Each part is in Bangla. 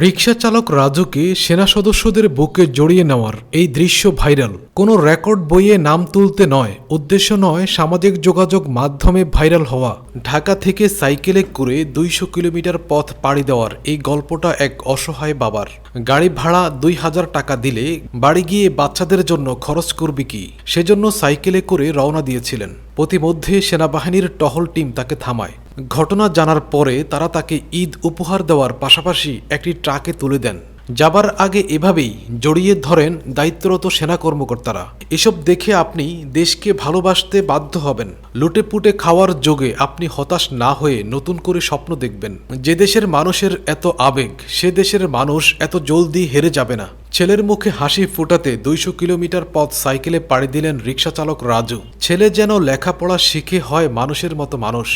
রিক্সা চালক রাজুকে সেনা সদস্যদের বুকে জড়িয়ে নেওয়ার এই দৃশ্য ভাইরাল। কোনো রেকর্ড বইয়ে নাম তুলতে নয়, উদ্দেশ্য নয় সামাজিক যোগাযোগ মাধ্যমে ভাইরাল হওয়া। ঢাকা থেকে সাইকেলে করে দুইশো কিলোমিটার পথ পাড়ি দেওয়ার এই গল্পটা এক অসহায় বাবার। গাড়ি ভাড়া দুই হাজার টাকা দিলে বাড়ি গিয়ে বাচ্চাদের জন্য খরচ করবি কি? সেজন্য সাইকেলে করে রওনা দিয়েছিলেন। প্রতিমধ্যে সেনাবাহিনীর টহল টিম তাকে থামায়। ঘটনা জানার পরে তারা তাকে ঈদ উপহার দেওয়ার পাশাপাশি একটি ট্রাকে তুলে দেন। যাবার আগে এভাবেই জড়িয়ে ধরেন দায়িত্বরত সেনা কর্মকর্তারা। এসব দেখে আপনি দেশকে ভালোবাসতে বাধ্য হবেন। লুটে পুটে খাওয়ার যোগে আপনি হতাশ না হয়ে নতুন করে স্বপ্ন দেখবেন। যে দেশের মানুষের এত আবেগ, সে দেশের মানুষ এত জলদি হেরে যাবে না। ছেলের মুখে হাসি ফোটাতে দুইশো কিলোমিটার পথ সাইকেলে পাড়ি দিলেন রিক্সা চালক রাজু। ছেলে যেন লেখাপড়া শিখে হয় মানুষের মতো মানুষ।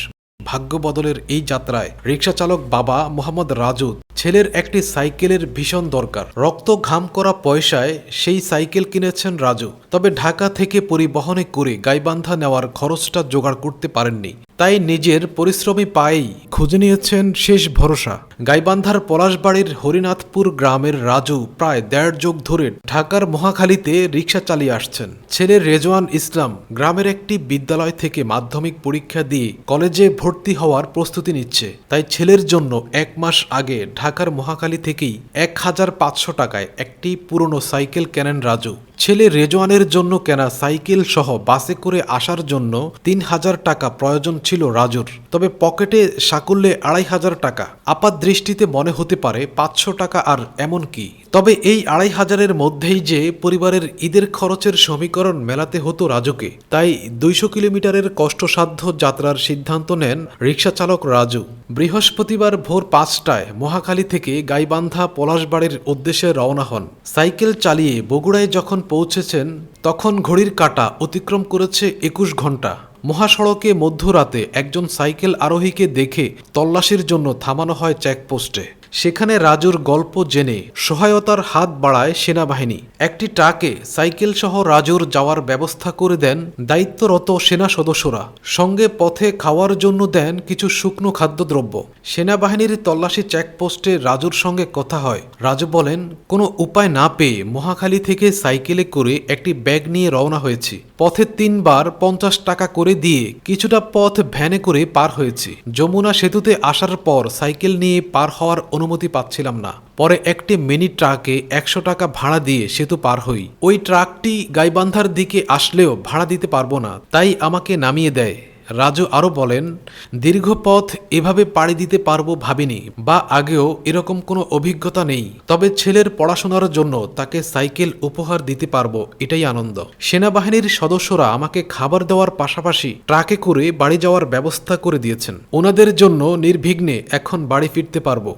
ভাগ্য বদলের এই যাত্রায় রিক্সা চালক বাবা মোহাম্মদ রাজু ছেলের একটি সাইকেলের ভীষণ দরকার। রক্ত ঘাম করা পয়সায় সেই সাইকেল কিনেছেন রাজু। তবে ঢাকা থেকে পরিবহনে করে গাইবান্ধা নেওয়ার খরচটা জোগাড় করতে পারেননি। তাই নিজের পরিশ্রমী পায়েই খুঁজে নিয়েছেন শেষ ভরসা। গাইবান্ধার পলাশবাড়ির হরিনাথপুর গ্রামের রাজু প্রায় দেড় যুগ ধরে ঢাকার মহাখালীতে রিক্সা চালিয়ে আসছেন। ছেলে রেজওয়ান ইসলাম গ্রামের একটি বিদ্যালয় থেকে মাধ্যমিক পরীক্ষা দিয়ে কলেজে ভর্তি হওয়ার প্রস্তুতি নিচ্ছে। তাই ছেলের জন্য এক মাস আগে ঢাকার মহাখালী থেকেই এক হাজার পাঁচশো টাকায় একটি পুরনো সাইকেল কেনেন রাজু। ছেলে রেজওয়ানের জন্য কেনা সাইকেল সহ বাসে করে আসার জন্য তিন হাজার টাকা প্রয়োজন ছিল রাজুর। তবে পকেটে সাকুল্যে আড়াই হাজার টাকা। আপাত দৃষ্টিতে মনে হতে পারে পাঁচশো টাকা আর এমন কি। তবে এই আড়াই হাজারের মধ্যেই যে পরিবারের ঈদের খরচের সমীকরণ মেলাতে হতো রাজুকে, তাই দুইশো কিলোমিটারের কষ্টসাধ্য যাত্রার সিদ্ধান্ত নেন রিক্সা চালক রাজু। বৃহস্পতিবার ভোর পাঁচটায় মহাখালী থেকে গাইবান্ধা পলাশবাড়ির উদ্দেশ্যে রওনা হন। সাইকেল চালিয়ে বগুড়ায় যখন পৌঁছেছেন, তখন ঘড়ির কাটা অতিক্রম করেছে একুশ ঘণ্টা মহাসড়কে মধ্যরাতে একজন সাইকেল আরোহীকে দেখে তল্লাশির জন্য থামানো হয় চেকপোস্টে। সেখানে রাজুর গল্প জেনে সহায়তার হাত বাড়ায় সেনাবাহিনী। একটি ট্রাকে সাইকেল সহ রাজুর যাওয়ার ব্যবস্থা করে দেন দায়িত্বরত সেনা সদস্যরা। সঙ্গে পথে খাওয়ার জন্য দেন কিছু শুকনো খাদ্যদ্রব্য। সেনাবাহিনীর তল্লাশি চেকপোস্টে রাজুর সঙ্গে কথা হয়। রাজু বলেন, কোনো উপায় না পেয়ে মহাখালী থেকে সাইকেলে করে একটি ব্যাগ নিয়ে রওনা হয়েছি। পথে তিনবার পঞ্চাশ টাকা করে দিয়ে কিছুটা পথ ভ্যানে করে পার হয়েছি। যমুনা সেতুতে আসার পর সাইকেল নিয়ে পার হওয়ার অনুমতি পাচ্ছিলাম না। পরে একটি মিনি ট্রাকে একশো টাকা ভাড়া দিয়ে সেতু পার হই। ওই ট্রাকটি গাইবান্ধার দিকে আসলেও ভাড়া দিতে পারব না, তাই আমাকে নামিয়ে দেয়। রাজু আরও বলেন, দীর্ঘ পথ এভাবে পাড়ি দিতে পারব ভাবিনি বা আগেও এরকম কোনো অভিজ্ঞতা নেই। তবে ছেলের পড়াশোনার জন্য তাকে সাইকেল উপহার দিতে পারব, এটাই আনন্দ। সেনাবাহিনীর সদস্যরা আমাকে খাবার দেওয়ার পাশাপাশি ট্রাকে করে বাড়ি যাওয়ার ব্যবস্থা করে দিয়েছেন। ওনাদের জন্য নির্বিঘ্নে এখন বাড়ি ফিরতে পারব।